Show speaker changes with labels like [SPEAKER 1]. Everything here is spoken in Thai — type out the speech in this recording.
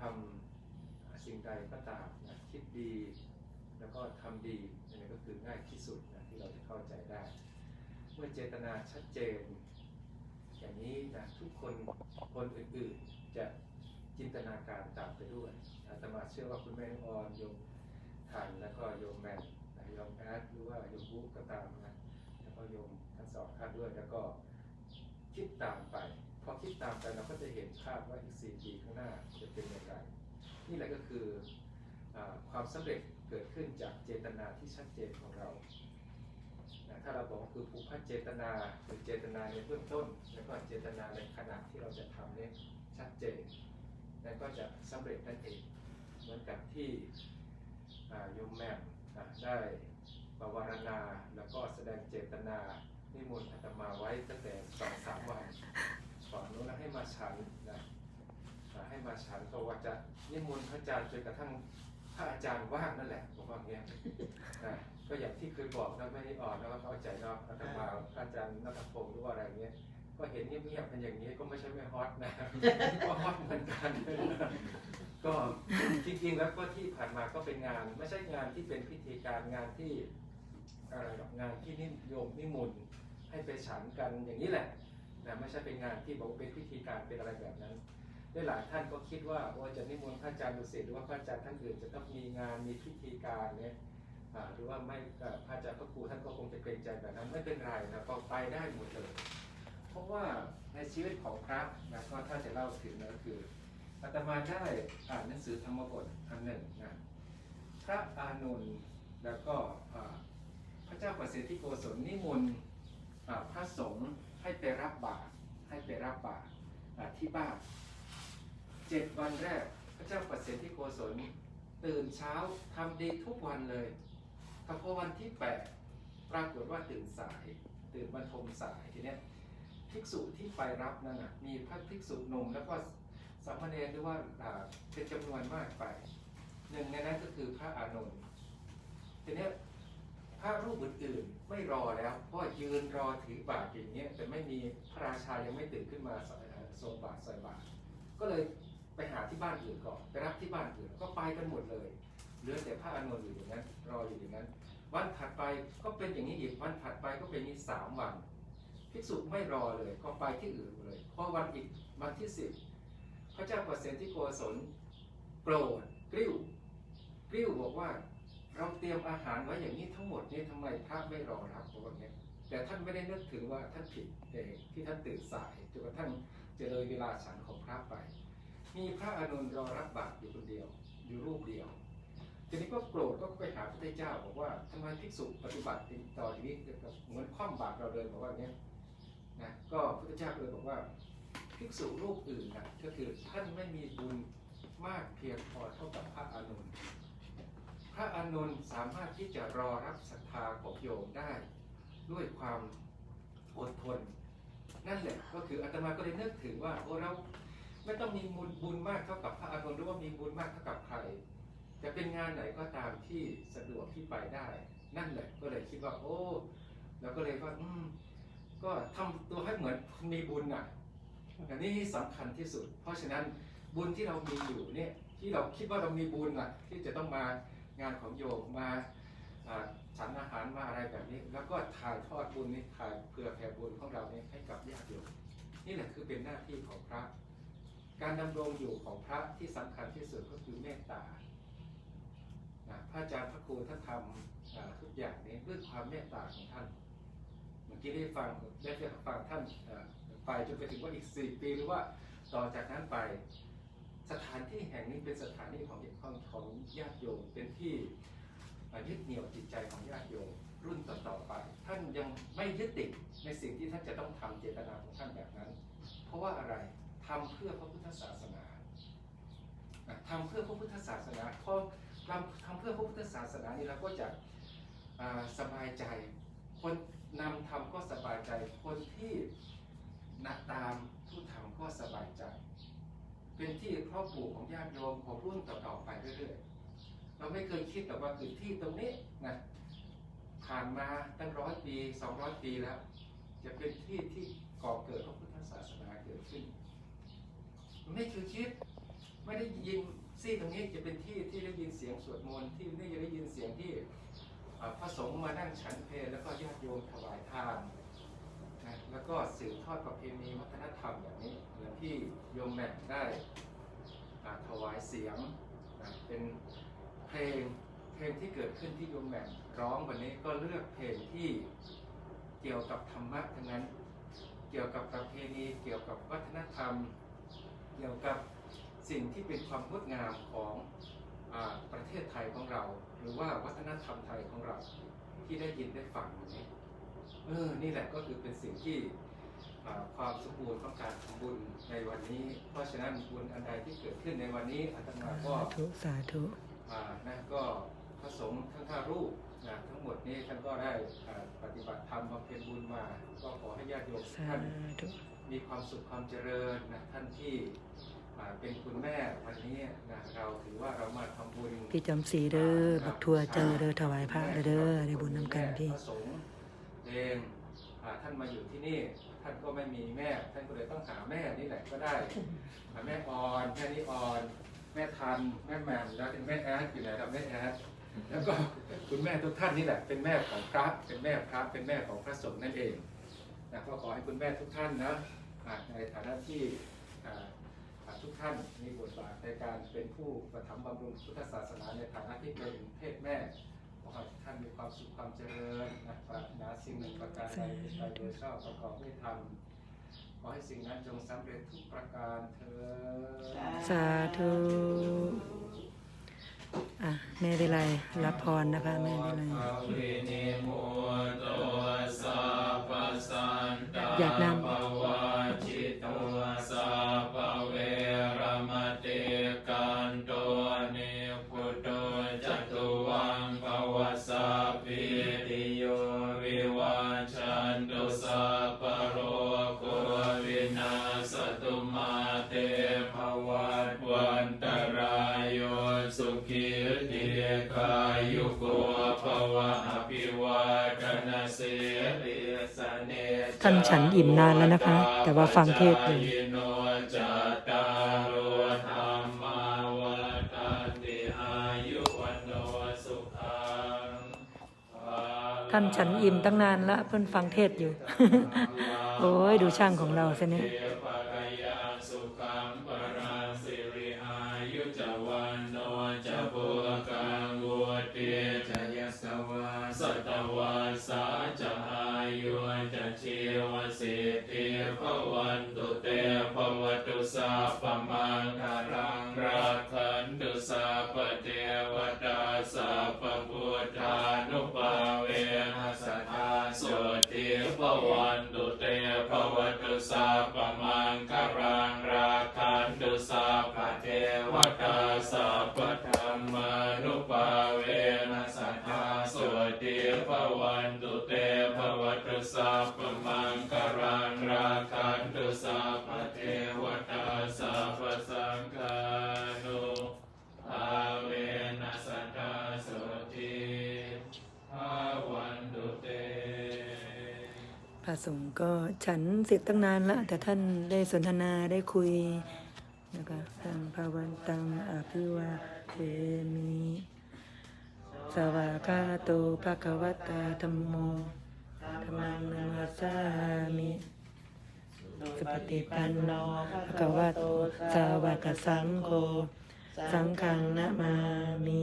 [SPEAKER 1] ทำสิ่งใดก็ตามนะคิดดี แล้วก็ทำดีอันนี้ก็คือง่ายที่สุดนะที่เราจะเข้าใจได้ เมื่อเจตนาชัดเจน อย่างนี้นะทุกคนคนอื่นๆจะจินตนาการตามไปด้วยอาตมาเชื่อว่าคุณแม่ออนโยมทันแล้วก็โยมแมนโยมแอดหรือว่าโยมบุ๊กก็ตามนะแล้วก็โยมทั้งสองท่านด้วยแล้วก็คิดตามไป พอคิดตามไปเราก็จะเห็นภาพว่าอีกสี่ปีข้างหน้าจะเป็นอย่างไร นี่แหละก็คืออความสำเร็จเกิดขึ้นจากเจตนาที่ชัดเจนของเรา ถ้าเราบอกว่าคือภูมิพัฒเจตนาหรือเจตนาในเบื้องต้น แล้วก็เจตนาในขณะที่เราจะทำเนี่ยชัดเจน แล้วก็จะสำเร็จนั่นเอง เหมือนกับที่โยมแม่มได้บวารณาแล้วก็แสดงเจตนานิมนต์อาตมาไว้ตั้งแต่สองสามวัน ก่อนนู้นนะให้มาฉันนะให้มาฉันก็ว่าจะนิมนต์พระอาจารย์จนกระทั่งพระอาจารย์ว่างนั่นแหละผมว่าอย่างเงี้ยนะก็อย่างที่เคยบอกนะไม่ได้อ่อนนะว่าเข้าใจเนาะอาตมาพระอาจารย์นัทพงศ์หรือว่าอะไรเงี้ยก็เห็นเงียบๆกันอย่างนี้ก็ไม่ใช่ไม่ฮอตนะก็ฮอตเหมือนกันก็จริงๆแล้วก็ที่ผ่านมาก็เป็นงาน ไม่ใช่งานที่เป็นพิธีการงานที่อะไรหรอกงานที่นิยมนิมนต์ให้ไปฉันกันอย่างนี้แหละ นะไม่ใช่เป็นงานที่บอกว่าเป็นพิธีการเป็นอะไรแบบนั้นได้หลายท่านก็คิดว่าว่าจะนิมนต์พระอาจารย์ดุสิตหรือว่าพระอาจารย์ท่านอื่นจะต้องมีงานมีพิธีการเนี่ยหรือว่าไม่พระอาจารย์พระครูท่านก็คงจะเกรงใจแบบนั้นไม่เป็นไรนะก็ไปได้หมดเลย เพราะว่าในชีวิตของพระนะก็ถ้าจะเล่าถึงนะก็คืออาตมาได้อ่านหนังสือธรรมบทอันหนึ่งนะพระอานนท์แล้วก็พระเจ้าประสิทธิโกศลนิมนต์พระสงฆ์ ให้ไปรับบาตรให้ไปรับบาตรที่บ้านเจ็ดวันแรกพระเจ้าประสิทธิโกศลตื่นเช้าทำดีทุกวันเลยแต่พอวันที่แปดปรากฏว่าตื่นสาย ตื่นบรรทมสายทีเนี้ยภิกษุที่ไปรับนั่นนะมีพระภิกษุหนุ่มแล้วก็สามเณรหรือว่าเป็นจำนวนมากไปหนึ่งในนั้นก็คือพระอานนท์ทีเนี้ย พระรูปอื่นๆไม่รอแล้วเพราะยืนรอถือบาตรอย่างเงี้ยแต่ไม่มีพระราชายังไม่ตื่นขึ้นมาทรงบาตรใส่บาตรก็เลยไปหาที่บ้านอื่นก่อนไปรับที่บ้านอื่นก็ไปกันหมดเลยเหลือแต่พระอานนท์อยู่อย่างนั้น รออยู่อย่างนั้น วันถัดไปก็เป็นอย่างนี้อีกวันถัดไปก็เป็นนี้สามวันภิกษุไม่รอเลยก็ไปที่อื่นเลยพอวันอีกวันที่สิบพระเจ้าประเสนที่โกศลโกรธกริ้วกริ้วบอกว่า เราเตรียมอาหารไว้อย่างนี้ทั้งหมดนี่ทำไมพระไม่รอรับบอกนี้แต่ท่านไม่ได้นึกถึงว่าท่านผิดเองที่ท่านตื่นสายจนกระทั่งจะเลยเวลาฉันของพระไป มีพระอานนรอรับบาตรอยู่คนเดียว อยู่รูปเดียวทีนี้ก็โกรธก็ไปหาพระพุทธเจ้าบอกว่าทำไมภิกษุปฏิบัติต่ออย่างนี้เหมือนคว่ำบาตรเราเลยบอกว่าเนี้ยนะก็พระพุทธเจ้าเลยบอกว่าภิกษุรูปอื่นนะก็คือท่านไม่มีบุญมากเพียงพอเท่ากับพระอานนท์พ ระอานนท์สามารถที่จะรอรับศรัทธาของโยมได้ ด้วยความอดทน นั่นแหละก็คืออาตมาก็เลยนึกถึงว่าโอ้เราไม่ต้องมีบุญบุญมากเท่ากับพระอานนท์หรือว่ามีบุญมากเท่ากับใครจะเป็นงานไหนก็ตามที่สะดวกที่ไปได้ นั่นแหละก็เลยคิดว่า โอ้เราก็เลยว่าอืมก็ทำตัวให้เหมือนมีบุญอะอันนี้สำคัญที่สุด เพราะฉะนั้นบุญที่เรามีอยู่เนี่ยที่เราคิดว่าเรามีบุญอะที่จะต้องมา งานของโยมมาฉันอาหารมาอะไรแบบนี้ แล้วก็ถ่ายทอดบุญนี้ถ่ายเผื่อแผ่บุญของเราเนี่ยให้กับญาติโยมนี่แหละคือเป็นหน้าที่ของพระ การดำรงอยู่ของพระที่สำคัญที่สุดก็คือเมตตาพระอาจารย์พระครูท่านทำทุกอย่างนี้ด้วยความเมตตาของท่านเมื่อกี้ได้ฟังได้ฟังท่านไปจนไปถึงว่าอีกสี่ปีหรือว่าต่อจากนั้นไป สถานที่แห่งนี้เป็นสถานที่ของของของญาติโยมเป็นที่ยึดเหนี่ยวจิตใจของญาติโยมรุ่นต่อๆไป ท่านยังไม่ยึดติดในสิ่งที่ท่านจะต้องทำเจตนาของท่านแบบนั้น เพราะว่าอะไรทำเพื่อพระพุทธศาสนาอะทำเพื่อพระพุทธศาสนาพอทำทำเพื่อพระพุทธศาสนานี่เราก็จะสบายใจ คนนำทำก็สบายใจ คนที่นักตามผู้ทำก็สบายใจ เป็นที่ครอบครัวของญาติโยมของรุ่นต่อๆไปเรื่อยๆเราไม่เคยคิดแต่ว่าคือที่ตรงนี้นะผ่านมาตั้งร้อยปีสองร้อยปีแล้ว จะเป็นที่ที่ก่อเกิดพระพุทธศาสนาเกิดขึ้นไม่เคยคิดไม่ได้ยินซี่ตรงนี้จะเป็นที่ที่ได้ยินเสียงสวดมนต์ที่ได้ยินเสียงที่พระสงฆ์มานั่งฉันเพลแล้วก็ญาติโยมถวายทาน นะแล้วก็สืบทอดประเพณีวัฒนธรรมอย่างนี้เหมือนที่โยมแม่ได้ถวายเสียงนะเป็นเพลงเพลงที่เกิดขึ้นที่โยมแม่ร้องวันนี้ก็เลือกเพลงที่เกี่ยวกับธรรมะทั้งนั้น เกี่ยวกับประเพณีเกี่ยวกับวัฒนธรรม เกี่ยวกับสิ่งที่เป็นความงดงามของอประเทศไทยของเรา หรือว่าวัฒนธรรมไทยของเราที่ได้ยินได้ฟังอยู่นี้ ออ นี่แหละก็คือเป็นสิ่งที่อ่าความสมบูรณ์ของการทำบุญในวันนี้ เพราะฉะนั้นบุญอันใดที่เกิดขึ้นในวันนี้อาตมาก็
[SPEAKER 2] สาธุสาธุ
[SPEAKER 1] อ่านะก็พระสงฆ์ทั้งห้ารูปนะทั้งหมดนี้ท่านก็ได้อ่าปฏิบัติธรรมบำเพ็ญบุญมา ก็ขอให้ญาติโยมทุก
[SPEAKER 2] สา
[SPEAKER 1] ท่าน
[SPEAKER 2] ธุ
[SPEAKER 1] มีความสุขความเจริญนะท่านที่อ่าเป็นคุณแม่วันนี้นะเราถือว่าเรามาทำบุญ
[SPEAKER 2] พี่จำสีเด้อบักทัวเจอเด้อถวายพระเด้อได้บุญนำกันพี่
[SPEAKER 1] พระสงฆ์ เองอท่านมาอยู่ที่นี่ ท่านก็ไม่มีแม่ ท่านก็เลยต้องหาแม่นี่แหละก็ได้หาแม่ออนแม่นิออน แม่ทัน แม่แม่มแล้วเป็นแม่แอดอยู่ไหนครับแม่แอดแล้วก็คุณแม่ทุกท่านนี่แหละเป็นแม่ของพระ เป็นแม่พระเป็นแม่ของพระสงฆ์นั่นเองนะก็ขอให้คุณแม่ทุกท่านนะในฐานะที่ทุกท่านมีบทบาทในการเป็นผู้ประทับบำรุงพุทธศาสนาในฐานะที่เป็นเพศแม่ ขอให้ท่านมีความสุขความเจริญนะปรารถนาสิ่งหนึ่งประการใดเป็นไปโดยชอบประกอบด้วยธรรมขอให้สิ่งนั้นจงสำเร็จทุกประการเถิด
[SPEAKER 2] สาธุอะแม่วิไลรับพรนะคะแม่วิไลอยากน
[SPEAKER 3] ภ ติโยวิวัชชันตุสัพพะโรโควินาสตุมาเตภวัตวันตรายโยสุขีติกายุโกภวะอภิวาทนาสิริสเน
[SPEAKER 2] ท่านฉันอิ่มนานแล้วนะคะ แต่ว่าฟังเทศน์อยู่ ท่านฉันอิ่มตั้งนานละเพิ่อนฟังเทศอยู่ โอ้ยดูช่างของเราซะนี่
[SPEAKER 3] สัตวาสาจะอายุจะชีวสิทธิภวันตุเตภวตุสัพพมังคา วันดุเตภวตุสาปมังคารังรักขันตุสัพพเทวตาสาปธรรมานุปาเวนะสัทธาสุติภวันดุเตภวตุสาปม พ
[SPEAKER 2] ระสงฆ์ก็ฉันเสร็จตั้งนานละแต่ท่านได้สนทนาได้คุยนะคะตังภาวันตังอภิวาเทมิสวากาโตภะคะวตาธัมโมธรรมังนามาสามิสุปฏิปันโนภะคะวะโตสาวกสังโฆสังฆังนะมามิ